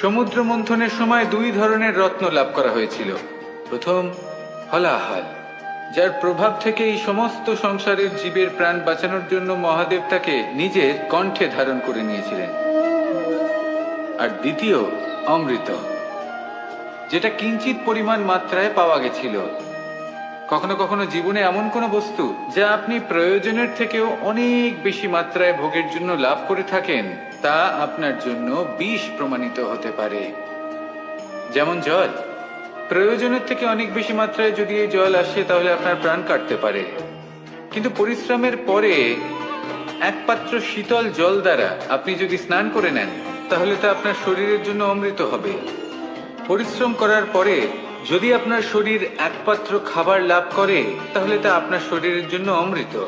সমুদ্র মন্থনের সময় দুই ধরনের রত্ন লাভ করা হয়েছিল। প্রথম, হলাহাল, যার প্রভাব থেকে এই সমস্ত সংসারের জীবের প্রাণ বাঁচানোর জন্য মহাদেব তাকে নিজের কণ্ঠে ধারণ করে নিয়েছিলেন। আর দ্বিতীয়, অমৃত, যেটা কিঞ্চিত পরিমাণ মাত্রায় পাওয়া গেছিল। কখনো কখনো জীবনে এমন কোনো বস্তু যা আপনি প্রয়োজনের থেকেও অনেক বেশি মাত্রায় ভোগের জন্য লাভ করে থাকেন, তা আপনার জন্য বিষ প্রমাণিত হতে পারে। যেমন জল। প্রয়োজনের থেকে অনেক বেশি মাত্রায় যদি এই জল আসে, তাহলে আপনার প্রাণ কাটতে পারে। কিন্তু পরিশ্রমের পরে এক পাত্র শীতল জল দ্বারা আপনি যদি স্নান করে নেন, তাহলে তা আপনার শরীরের জন্য অমৃত হবে। পরিশ্রম করার পরে যদি আপনার শরীর এক পাত্র খাবার লাভ করে, তাহলে তা আপনার শরীরের জন্য অমৃত।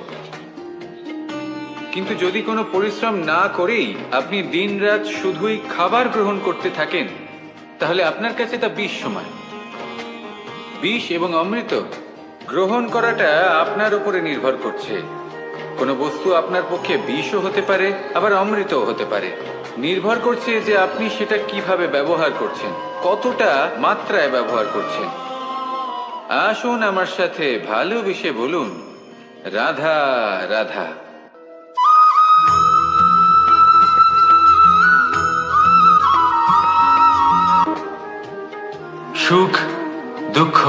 কিন্তু যদি কোনো পরিশ্রম না করেই আপনি দিনরাত শুধুই খাবার গ্রহণ করতে থাকেন, তাহলে আপনার কাছে তা বিষ সমান। বিষ এবং অমৃত গ্রহণ করাটা আপনার উপরে নির্ভর করছে। কোনো বস্তু আপনার পক্ষে বিষও হতে পারে, আবার অমৃতও হতে পারে। নির্ভর করছে যে আপনি সেটা কীভাবে ব্যবহার করছেন, কতটা মাত্রায় ব্যবহার করছেন। আসুন আমার সাথে ভালো ভালোবেসে বলুন, রাধা রাধা। সুখ, দুঃখ,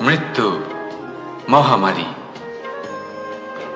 মৃত্যু, মহামারী।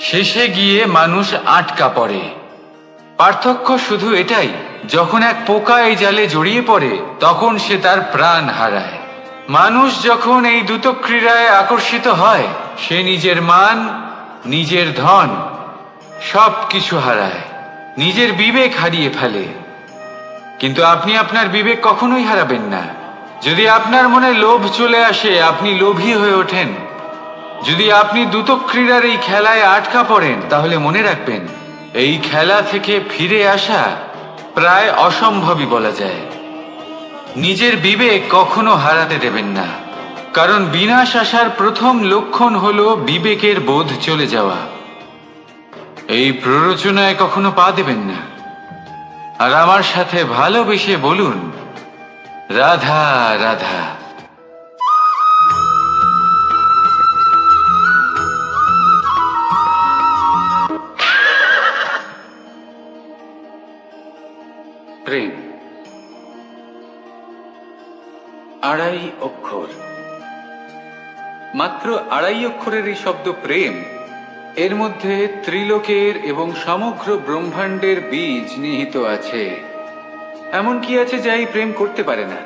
শেষে গিয়ে মানুষ আটকা পড়ে। পার্থক্য শুধু এটাই, যখন এক পোকা এই জালে জড়িয়ে পড়ে, তখন সে তার প্রাণ হারায়। মানুষ যখন এই দ্রুত ক্রীড়ায় আকর্ষিত হয়, সে নিজের মান, নিজের ধন সব কিছু হারায়, নিজের বিবেক হারিয়ে ফেলে। কিন্তু আপনি আপনার বিবেক কখনোই হারাবেন না। যদি আপনার মনে লোভ চলে আসে, আপনি লোভী হয়ে ওঠেন। যদি আপনি দ্রুত ক্রীড়ার এই খেলায় আটকা পড়েন, তাহলে মনে রাখবেন, এই খেলা থেকে ফিরে আসা প্রায় অসম্ভবই বলা যায়। নিজের বিবেক কখনো হারাতে দেবেন না, কারণ বিনাশ আসার প্রথম লক্ষণ হল বিবেকের বোধ চলে যাওয়া। এই প্ররোচনায় কখনো পা দেবেন না। আর আমার সাথে ভালোবেসে বলুন, রাধা রাধা। আড়াই অক্ষর। মাত্র আড়াই অক্ষরের এই শব্দ প্রেম, এর মধ্যে ত্রিলোকের এবং সমগ্র ব্রহ্মাণ্ডের বীজ নিহিত আছে। এমন কি আছে যা এই প্রেম করতে পারে না?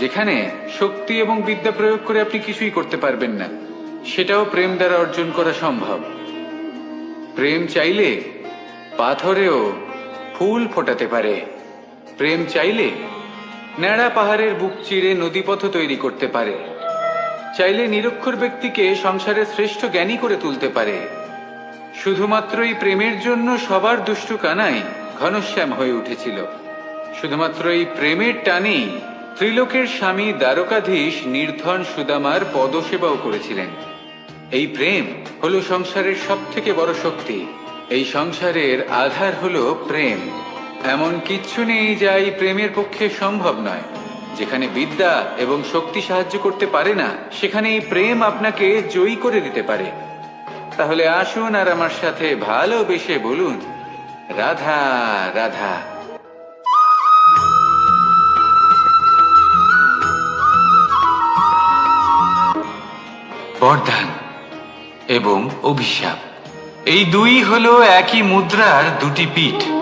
যেখানে শক্তি এবং বিদ্যা প্রয়োগ করে আপনি কিছুই করতে পারবেন না, সেটাও প্রেম দ্বারা অর্জন করা সম্ভব। প্রেম চাইলে পাথরেও ফুল ফোটাতে পারে। প্রেম চাইলে ন্যাড়া পাহাড়ের বুক চিরে নদীপথ তৈরি করতে পারে। চাইলে নিরক্ষর ব্যক্তিকে সংসারের শ্রেষ্ঠ জ্ঞানী করে তুলতে পারে। শুধুমাত্র এই প্রেমের জন্য সবার দুষ্টু কানাই ঘনশ্যাম হয়ে উঠেছিল। শুধুমাত্র এই প্রেমের টানেই ত্রিলোকের স্বামী দ্বারকাধীশ নির্ধন সুদামার পদসেবাও করেছিলেন। এই প্রেম হলো সংসারের সব থেকে বড় শক্তি। এই সংসারের আধার হলো প্রেম। এমন কিচ্ছু নেই যা এই প্রেমের পক্ষে সম্ভব নয়। যেখানে বিদ্যা এবং শক্তি সাহায্য করতে পারে না, সেখানে এই প্রেম আপনাকে জয়ী করে দিতে পারে। তাহলে আসুন আর আমার সাথে ভালোবেসে বলুন, রাধা রাধা। বরদান এবং অভিশাপ, এই দুই হলো একই মুদ্রার দুটি পিঠ।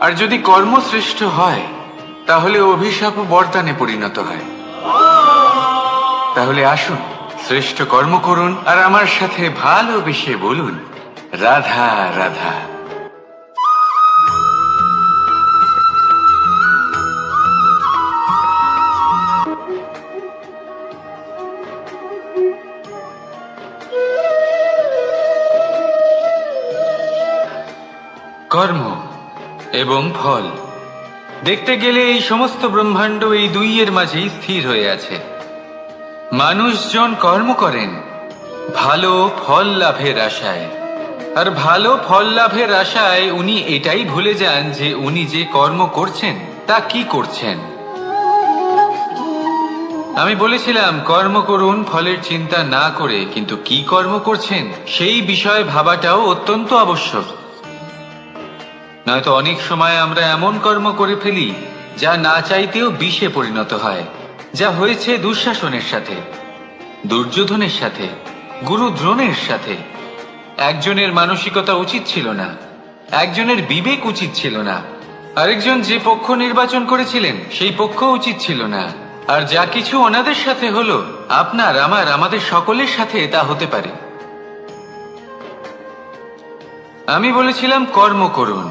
আর যদি কর্মশ্রেষ্ঠ হয়, তাহলে অভিশাপ বরদানে পরিণত হয়। তাহলে আসুন, শ্রেষ্ঠ কর্ম করুন, আর আমার সাথে ভালোবেসে বলুন। রাধা রাধা। কর্ম। এবং ফল। দেখতে গেলে এই সমস্ত ব্রহ্মাণ্ড এই দুইয়ের মাঝেই স্থির হয়ে আছে। মানুষজন কর্ম করেন, ভালো ফল লাভের আশায়। আর ভালো ফল লাভের আশায় উনি এটাই ভুলে যান যে উনি যে কর্ম করছেন, তা কি করছেন। আমি বলেছিলাম, কর্ম করুন, ফলের চিন্তা না করে, কিন্তু কি কর্ম করছেন, সেই বিষয়ে ভাবাটাও অত্যন্ত আবশ্যক। নয়তো অনেক সময় আমরা এমন কর্ম করে ফেলি যা না চাইতেও বিষে পরিণত হয়, যা হয়েছে দুঃশাসনের সাথে, দুর্যোধনের সাথে, গুরু দ্রোণের সাথে। একজনের মানসিকতা উচিত ছিল না, একজনের বিবেক উচিত ছিল না। আরেকজন যে পক্ষ নির্বাচন করেছিলেন, সেই পক্ষ উচিত ছিল না। আর যা কিছু ওনাদের সাথে হলো, আপনার, আমার, আমাদের সকলের সাথে তা হতে পারে। আমি বলেছিলাম, কর্ম করুন।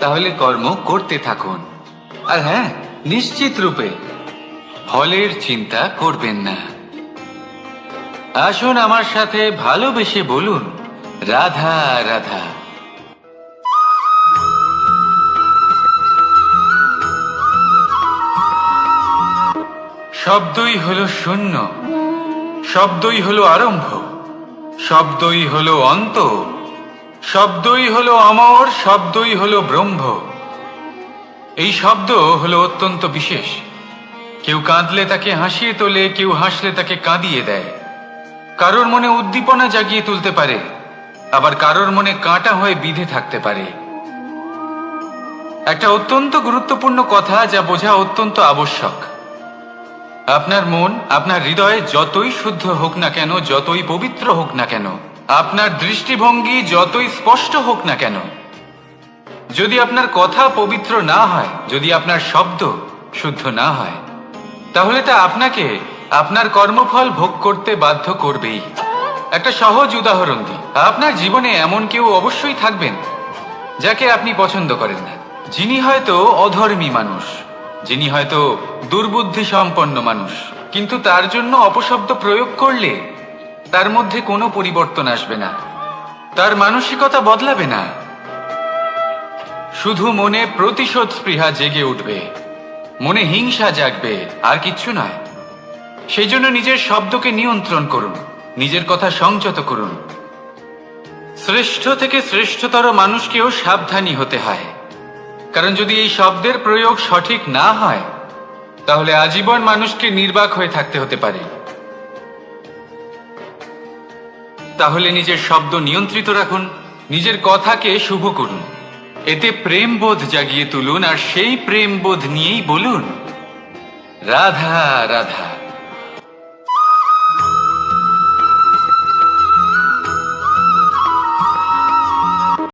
তাহলে কর্ম করতে থাকুন। আর হ্যাঁ নিশ্চিত রূপে ফলের চিন্তা করবেন না। আসুন আমার সাথে ভালোবেসে বলুন, রাধা রাধা। শব্দই হলো শূন্য, শব্দই হলো আরম্ভ, শব্দই হলো অন্ত। শব্দই হলো অমর, শব্দই হলো ব্রহ্ম। এই শব্দ হলো অত্যন্ত বিশেষ। কেউ কাঁদলে তাকে হাসিয়ে তোলে, কেউ হাসলে তাকে কাঁদিয়ে দেয়। কারোর মনে উদ্দীপনা জাগিয়ে তুলতে পারে, আবার কারোর মনে কাঁটা হয়ে বিধে থাকতে পারে। একটা অত্যন্ত গুরুত্বপূর্ণ কথা যা বোঝা অত্যন্ত আবশ্যক। আপনার মন, আপনার হৃদয়ে যতই শুদ্ধ হোক না কেন, যতই পবিত্র হোক না কেন আপনার দৃষ্টিভঙ্গি যতই স্পষ্ট হোক না কেন, যদি আপনার কথা পবিত্র না হয়, যদি আপনার শব্দ শুদ্ধ না হয়, তাহলে তা আপনাকে আপনার কর্মফল ভোগ করতে বাধ্য করবেই। একটা সহজ উদাহরণ দিই। আপনার জীবনে এমন কেউ অবশ্যই থাকবেন যাকে আপনি পছন্দ করেন না। যিনি হয়তো অধর্মী মানুষ, যিনি হয়তো দুর্বুদ্ধি সম্পন্ন মানুষ, কিন্তু তার জন্য অপশব্দ প্রয়োগ করলে তার মধ্যে কোনো পরিবর্তন আসবে না। তার মানসিকতা বদলাবে না। শুধু মনে প্রতিশোধ স্পৃহা জেগে উঠবে। মনে হিংসা জাগবে, আর কিচ্ছু নয়। সেই জন্য নিজের শব্দকে নিয়ন্ত্রণ করুন, নিজের কথা সংযত করুন। শ্রেষ্ঠ থেকে শ্রেষ্ঠতর মানুষকেও সাবধানী হতে হয়। কারণ যদি এই শব্দের প্রয়োগ সঠিক না হয়, তাহলে আজীবন মানুষকে নির্বাক হয়ে থাকতে হতে পারে। তাহলে নিজের শব্দ নিয়ন্ত্রিত রাখুন, নিজের কথাকে শুভ করুন। এতে প্রেম বোধ জাগিয়ে তুলুন আর সেই প্রেম বোধ নিয়েই বলুন, রাধা রাধা।